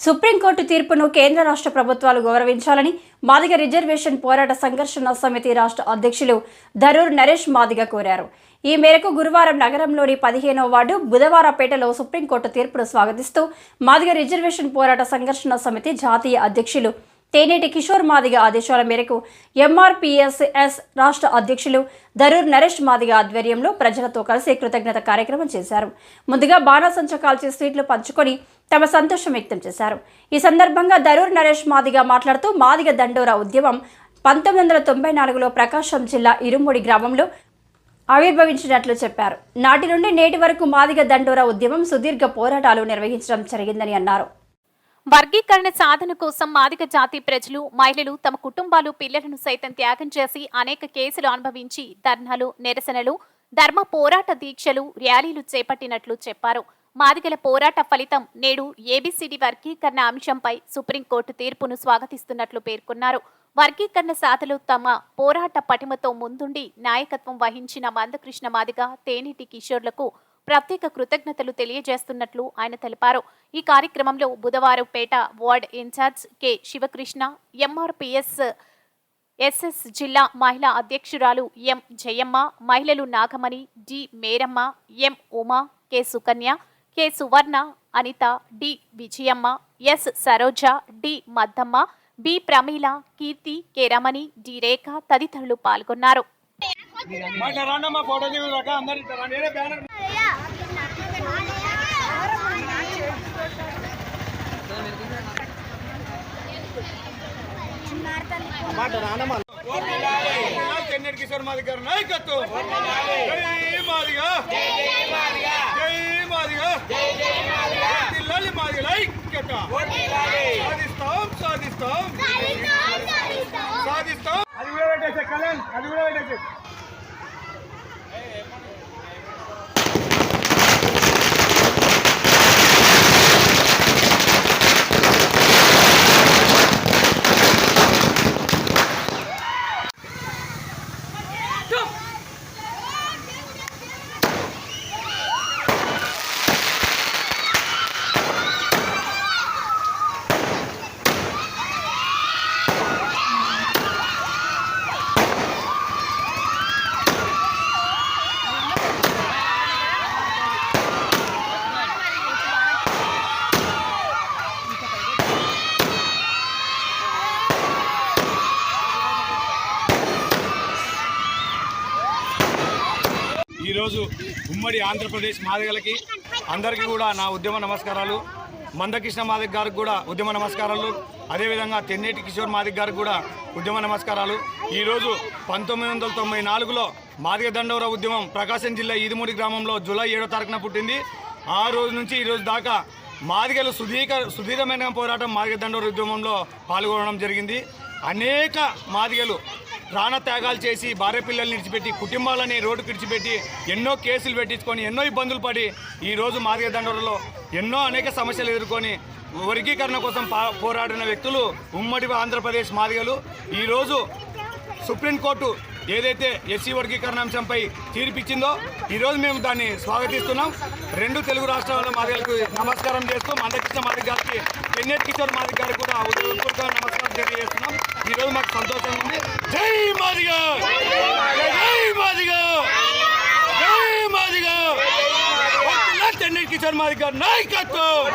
Supreme court తీర్పును కేంద్ర రాష్ట్ర ప్రభుత్వాలు గౌరవించాలని మాదిగ రిజర్వేషన్ పోరాట సంఘర్షణ సమితి రాష్ట్ర అధ్యక్షులు ధరూర్ నరేష్ మాదిగ కోరారు. ఈ మేరకు గురువారం నగరంలోని పదిహేనవ వార్డు బుధవారపేటలో సుప్రీంకోర్టు తీర్పును స్వాగతిస్తూ మాదిగ రిజర్వేషన్ పోరాట సంఘర్షణ సమితి జాతీయ అధ్యక్షులు తేనేటి కిషోర్ మాదిగ ఆదేశాల మేరకు ఎంఆర్పిఎస్ఎస్ రాష్ట్ర అధ్యక్షులు ధరూర్ నరేష్ మాదిగ ఆధ్వర్యంలో ప్రజలతో కలిసి కృతజ్ఞత కార్యక్రమం చేశారు. ముందుగా బాణాసంచ కాల్చి స్వీట్లు పంచుకొని తమ సంతోషం వ్యక్తం చేశారు. ఈ సందర్భంగా ధరూర్ నరేష్ మాదిగ మాట్లాడుతూ మాదిగ దండోరా ఉద్యమం పంతొమ్మిది వందల తొంభై నాలుగులో ప్రకాశం జిల్లా ఇరుముడి గ్రామంలో ఆవిర్భవించినట్లు చెప్పారు. నాటి నుండి నేటి వరకు మాదిగ దండోరా ఉద్యమం సుదీర్ఘ పోరాటాలు నిర్వహించడం జరిగిందని అన్నారు. వర్గీకరణ సాధన కోసం మాదిగ జాతి ప్రజలు మహిళలు తమ కుటుంబాలు పిల్లలను సైతం త్యాగం చేసి అనేక కేసులు అనుభవించి ధర్నాలు నిరసనలు ధర్మ పోరాట దీక్షలు ర్యాలీలు చేపట్టినట్లు చెప్పారు. మాదిగల పోరాట ఫలితం నేడు ఏబిసిడి వర్గీకరణ అంశంపై సుప్రీంకోర్టు తీర్పును స్వాగతిస్తున్నట్లు పేర్కొన్నారు. వర్గీకరణ సాధలు తమ పోరాట పటిమతో ముందుండి నాయకత్వం వహించిన మందకృష్ణ మాదిగ తేనిటి కిషోర్లకు ప్రత్యేక కృతజ్ఞతలు తెలియజేస్తున్నట్లు ఆయన తెలిపారు. ఈ కార్యక్రమంలో Budhavaram Peta ward in charge K. Sivakrishna MRPS SS జిల్లా మహిళా అధ్యక్షురాలు ఎం. జయమ్మ మహిళలు Nagamani D. Meramma M. Uma K. Sukanya K. Suvarna Anitha D. Vijayamma S. Saroja D. Maddamma B. Pramila Keerthi K. Ramani D. Rekha తదితరులు పాల్గొన్నారు. చెన్నెడి కిషోర్ మాది గారు నాయకత్వం? జై మాదిగా. జై మాదిగా. జిల్లాలి మాది ఐక్యత. సాధిస్తాం సాధిస్తాం. సాధిస్తాం. అది కూడా పెట్టేసే కళ్యాణ్ అది కూడా పెట్టేసే. ఈరోజు ఉమ్మడి ఆంధ్రప్రదేశ్ మాదిగలకి అందరికీ కూడా నా ఉద్యమ నమస్కారాలు. మందకృష్ణ మాదిక్ గారికి కూడా ఉద్యమ నమస్కారాలు. అదేవిధంగా తెన్నేటి కిషోర్ మాదిక్ గారికి కూడా ఉద్యమ నమస్కారాలు. ఈరోజు పంతొమ్మిది వందల తొంభై నాలుగులో మాదిగ దండవర ఉద్యమం ప్రకాశం జిల్లా ఈదుమూడి గ్రామంలో జూలై ఏడో తారీఖున పుట్టింది. ఆ రోజు నుంచి ఈరోజు దాకా మాదిగలు సుదీర్ఘ సుదీర్ఘమైన పోరాటం మాదిగ దండవర ఉద్యమంలో పాల్గొనడం జరిగింది. అనేక మాదిగలు ప్రాణత్యాగాలు చేసి భార్య పిల్లల్ని విడిచిపెట్టి కుటుంబాలని రోడ్డుకు విడిచిపెట్టి ఎన్నో కేసులు పెట్టించుకొని ఎన్నో ఇబ్బందులు పడి ఈరోజు మార్గదండలో ఎన్నో అనేక సమస్యలు ఎదుర్కొని వర్గీకరణ కోసం పా- పోరాడిన వ్యక్తులు ఉమ్మడి ఆంధ్రప్రదేశ్ మాదిగలు. ఈరోజు సుప్రీంకోర్టు ఏదైతే ఎస్సీ వర్గీకరణ అంశంపై తీర్పిచ్చిందో ఈరోజు మేము దాన్ని స్వాగతిస్తున్నాం. రెండు తెలుగు రాష్ట్రాల మాదిగలకు నమస్కారం చేస్తూ మందకృష్ణ మాదిగ గారికి ఎన్ఎట్ కిషోర్ మాదిగ గారికి కూడా నమస్కారం ఈరోజు మాకు సంతోషంగా ఉంది. జై మాదిగా! జై మాదిగా! జై మాదిగా! ఎన్ఎట్ కిషోర్ మాదిగా నాయకత్వం!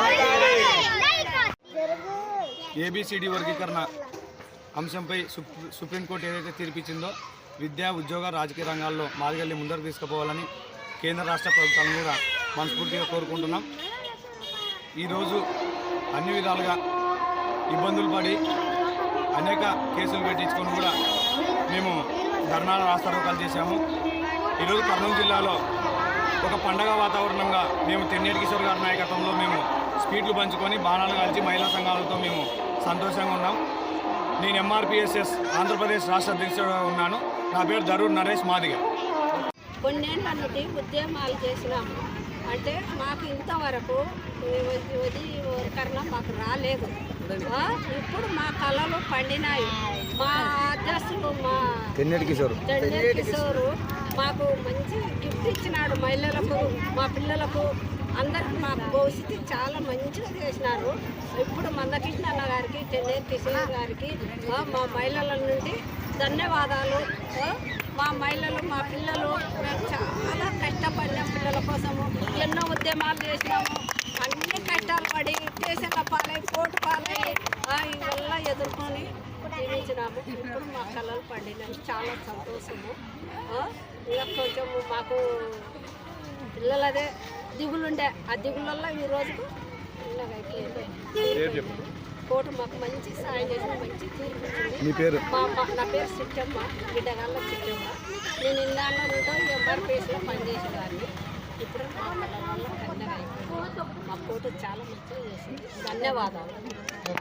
ఏబిసిడి వర్గీకరణ అంశంపై సుప్రీంకోర్టు ఏదైతే తీర్పిచ్చిందో విద్యా ఉద్యోగ రాజకీయ రంగాల్లో మాదిగల్ని ముందరకు తీసుకుపోవాలని కేంద్ర రాష్ట్ర ప్రభుత్వాలను కూడా మనస్ఫూర్తిగా కోరుకుంటున్నాం. ఈరోజు అన్ని విధాలుగా ఇబ్బందులు పడి అనేక కేసులు పెట్టించుకొని కూడా మేము ధర్నాల రాస్తారోకాలు చేశాము. ఈరోజు కర్నూలు జిల్లాలో ఒక పండగ వాతావరణంగా మేము తెన్నేటి కిషోర్ గారి నాయకత్వంలో మేము స్పీడ్లు పంచుకొని బాణాలు కాల్చి మహిళా సంఘాలతో మేము సంతోషంగా ఉన్నాం. నేను ఎంఆర్పిఎస్ఎస్ ఆంధ్రప్రదేశ్ రాష్ట్ర అధ్యక్షుడుగా ఉన్నాను. నా పేరు ధరూర్ నరేష్ మాదిగ. కొన్నేళ్ళ నుండి ఉద్యమాలు చేసినాము. అంటే మాకు ఇంతవరకు వదికరణ మాకు రాలేదు. ఇప్పుడు మా కళలు పండినాయి. మా అధ్యక్షులు మా తెన్నేటి కిషోర్. కిషోరు మాకు మంచి గిఫ్ట్ ఇచ్చినాడు మహిళలకు మా పిల్లలకు. అందరికి మా భవిష్యత్తు చాలా మంచిగా చేసినారు. ఇప్పుడు మందకృష్ణ అన్న గారికి చెన్నై కిషోర్ గారికి మా మహిళల నుండి ధన్యవాదాలు. మా మహిళలు మా పిల్లలు మేము చాలా కష్టపడినాం పిల్లల కోసము. ఎన్నో ఉద్యమాలు చేసినాము. అన్ని కష్టాలు పడి ఎదుర్కొని జీవించినాము ఇప్పుడు మా కళలు పండినాయి చాలా సంతోషము. ఇంకా కొంచెం మాకు పిల్లలదే దిగులుండే. ఆ దిగులలో ఈ రోజుకు అయిపోయింది కోర్టు మాకు మంచి సాయం చేసి మంచి తీర్పు. మీ నా పేరు చిట్టమ్మ. బిడ్డగాళ్ళ చిట్టమ్మ. నేను ఇన్నాళ్ళు ఉంటూ ఎంఆర్పీఎస్లో పనిచేసేదాన్ని ఇప్పుడు మా పిల్లల వల్ల కన్నగా అయిపోయింది మా కోర్టు చాలా మంచిగా చేసింది. ధన్యవాదాలు.